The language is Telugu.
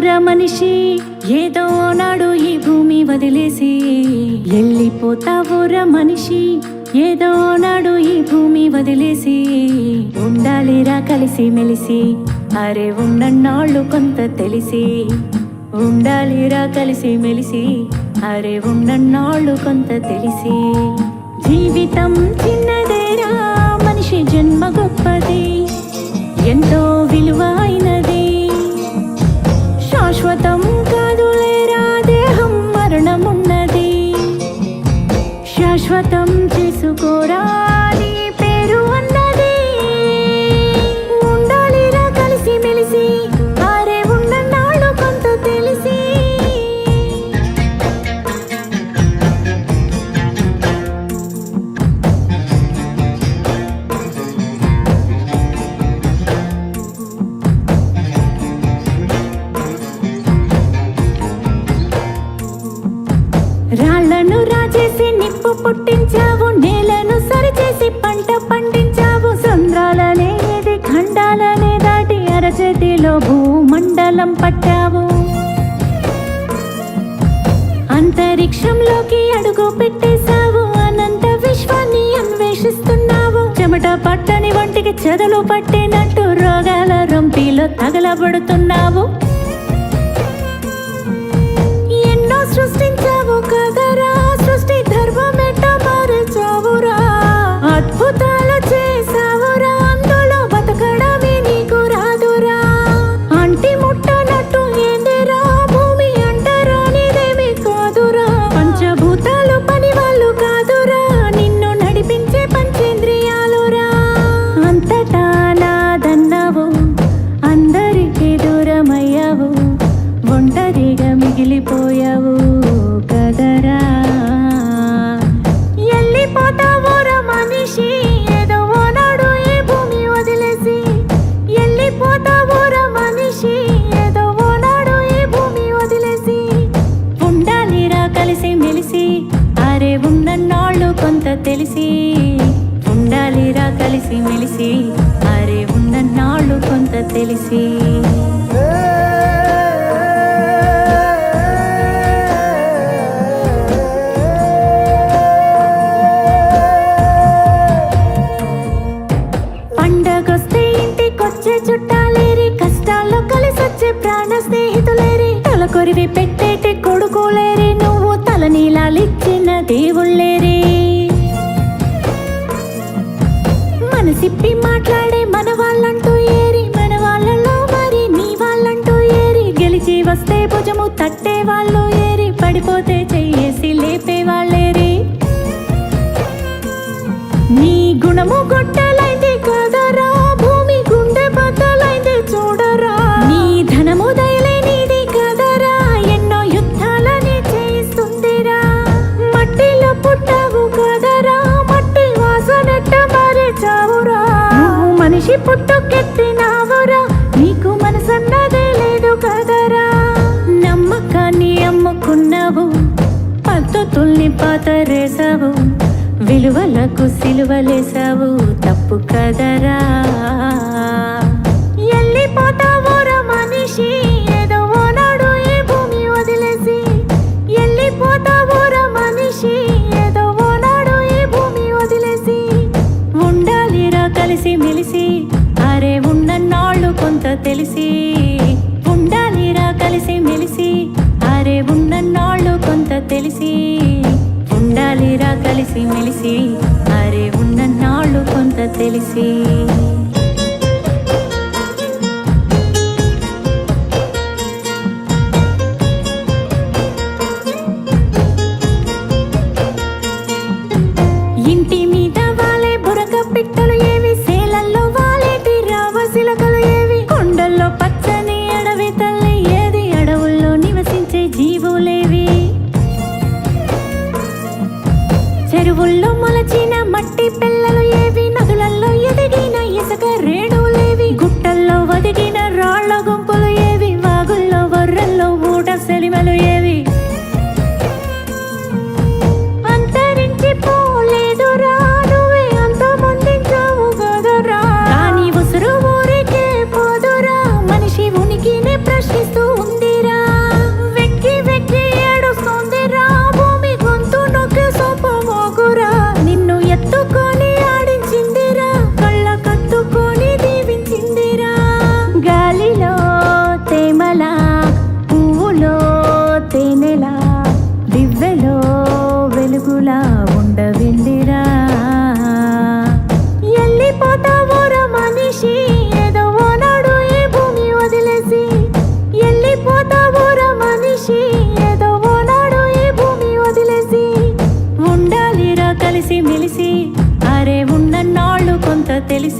వెళ్ళిపోతావురా మనిషి ఏదో నాడు ఈ భూమి వదిలేసి వెళ్ళిపోతావురా మనిషి ఏదో నాడు ఈ భూమి వదిలేసి ఉండాలిరా కలిసి మెలిసి అరే ఉండన్నాళ్ళు కొంత తెలిసి ఉండాలిరా కలిసి మెలిసి అరే ఉండన్నాళ్ళు కొంత తెలిసి జీవితం చిన్నదేరా మనిషి జన్మ రాళ్ళను రాజేసి నిప్పు పుట్టించావు నేలను సరిచేసి పంట పండించావు. సంద్రాలనేది ఖండాలనే దాటి అరచేతిలో భూమండలం పట్టావు. అంతరిక్షంలోకి అడుగు పెట్టేశావు అనంత విశ్వాన్ని అన్వేషిస్తున్నావు. చెమట పట్టని వంటికి చెదలు పట్టినట్టు రోగాల రొంపిలో తగలబడుతున్నావు. కలిసి మెలిసి అరే ఉన్నన్నాళ్ళు కొంత తెలిసి. పండగొస్తే ఇంటికొచ్చే చుట్టాలేరి కష్టాల్లో కలిసి వచ్చే ప్రాణ స్నేహితులేరి. తల కొరివి పెట్టేటి కొడుకోలేరి నువ్వు తల నీలాలిచ్చిన దేవుళ్ళేరే. తిప్పి మాట్లాడే మన వాళ్ళంటూ ఏరి మన వాళ్ళలో మరి నీ వాళ్ళంటూ ఏరి. గెలిచి వస్తే భుజము తట్టే వాళ్ళు ఏరి పడిపోతే చెయ్యేసి లేపే వాళ్ళేరి. నీ గుణము గొట్టలైంది కదరా. పద్ధతుల్ని పాతరేసావు విలువలకు సిలువలేసావు తప్పు కదరా. ఎల్లిపోతావురా మనిషి ఏదో ఓనాడు ఈ భూమి వదిలేసి. ఎల్లిపోతావురా మనిషి ఏదో ఓనాడు ఈ భూమి వదిలేసి. ఉండాలిరా కలిసి మెలిసి అరే ఉన్నన్నాళ్ళు కొంత తెలిసి. తెలిసి చెరువుల్లో మొలచిన మట్టి పిల్లలు ఏవి నదులల్లో ఎదిగిన ఇసుక రేణువులేవి గుట్టల్లో వదిగిన రాళ్ళగు dele